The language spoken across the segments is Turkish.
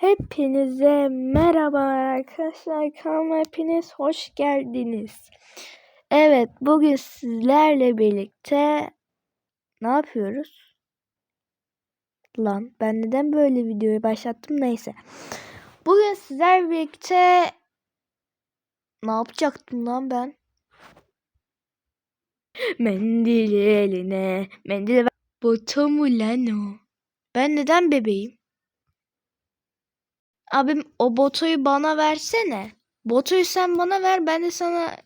Hepinize merhaba arkadaşlar. Kanalıma hepiniz hoş geldiniz. Evet bugün sizlerle birlikte ne yapıyoruz? Lan ben neden böyle videoyu başlattım neyse. Bugün sizlerle birlikte ne yapacaktım lan ben? Mendil eline, mendil ver. Boto mu lan o? Ben neden bebeğim? Abim o botoyu bana versene. Botoyu sen bana ver ben de sana...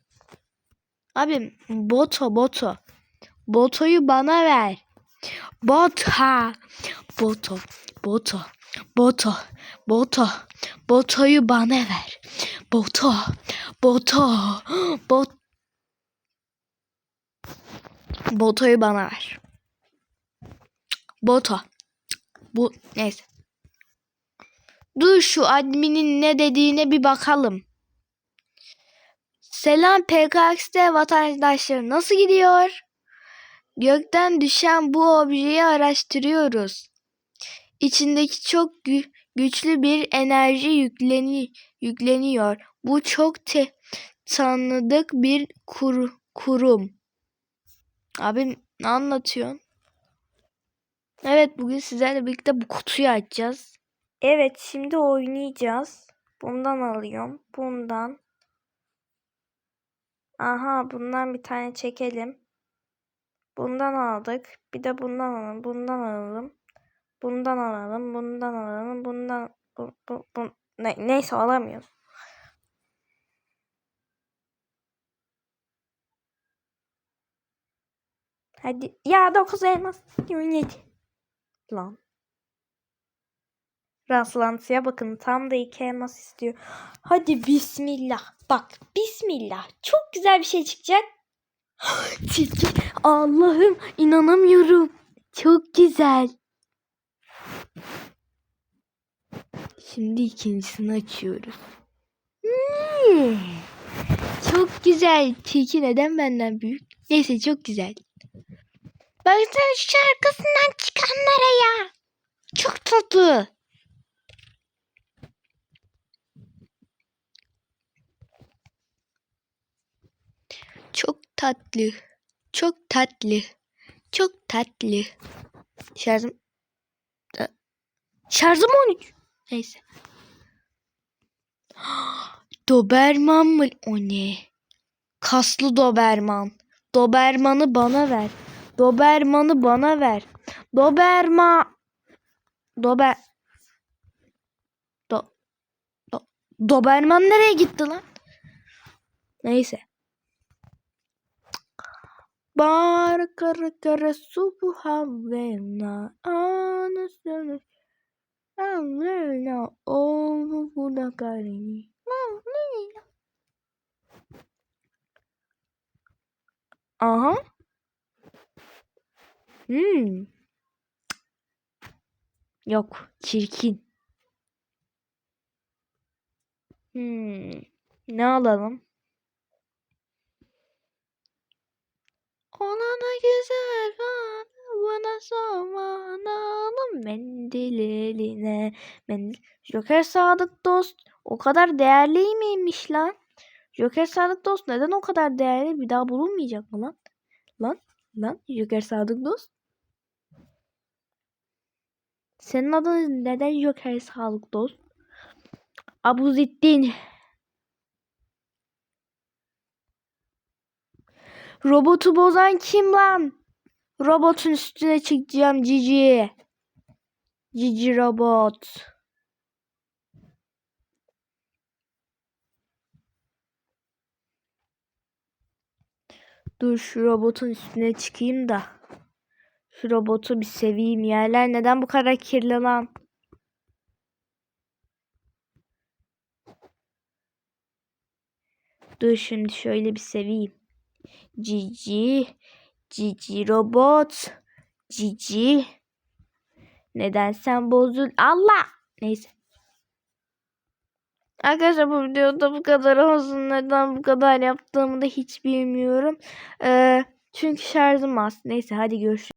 Abim boto boto. Botoyu bana ver. Bota. Boto. Boto. Boto. Boto. Botoyu bana ver. Boto. Boto. Bot. Botoyu bana ver. Boto. Bu neyse. Dur şu adminin ne dediğine bir bakalım. Selam PKX'de vatandaşlar nasıl gidiyor? Gökten düşen bu objeyi araştırıyoruz. İçindeki çok gü- güçlü bir enerji yükleni yükleniyor. Bu çok te- tanıdık bir kur- kurum. Abi ne anlatıyorsun? Evet bugün sizlerle birlikte bu kutuyu açacağız. Evet şimdi oynayacağız. Bundan alıyorum. Bundan. Aha bundan bir tane çekelim. Bundan aldık. Bir de bundan alalım. Bundan alalım. Bundan alalım. Bundan alalım. Bundan bu, bu, bu. Ne, neyse alamıyorum. Hadi. Ya 9 elmas. 27. Lan. Rastlantıya bakın. Tam da iki elmas istiyor. Hadi bismillah. Bak bismillah. Çok güzel bir şey çıkacak. Tilki. Allah'ım inanamıyorum. Çok güzel. Şimdi ikincisini açıyoruz. Hmm. Çok güzel. Tilki neden benden büyük? Neyse çok güzel. Baksana şu arkasından çıkanlara ya. Çok tatlı. Çok tatlı. Çok tatlı. Çok tatlı. Şarjım... Şarjım 13. Neyse. Doberman mı? O ne? Kaslı Doberman. Doberman'ı bana ver. Doberman'ı bana ver. Doberma. Dober. Do. Do. Doberman nereye gitti lan? Neyse. Bar kara kara subhana anasını Amrena ovu buda karini. Aha. Hmm. Yok, çirkin. Hmm. Ne alalım? Ona ne güzel bana, bana sormanalım mendil eline. Mendil. Joker Sadık Dost o kadar değerli miymiş lan? Joker Sadık Dost neden o kadar değerli? Bir daha bulunmayacak mı lan? Lan? Lan? Joker Sadık Dost? Senin adın neden Joker Sadık Dost? Abuzettin. Robotu bozan kim lan? Robotun üstüne çıkacağım Cici. Cici robot. Dur şu robotun üstüne çıkayım da. Şu robotu bir seveyim. Yerler neden bu kadar kirli lan? Dur şimdi şöyle bir seveyim. Cici. Cici robot. Cici. Neden sen bozul? Allah. Neyse. Arkadaşlar bu videoda bu kadar olsun. Neden bu kadar yaptığımı da hiç bilmiyorum. Ee, çünkü şarjım az. Neyse hadi görüşürüz.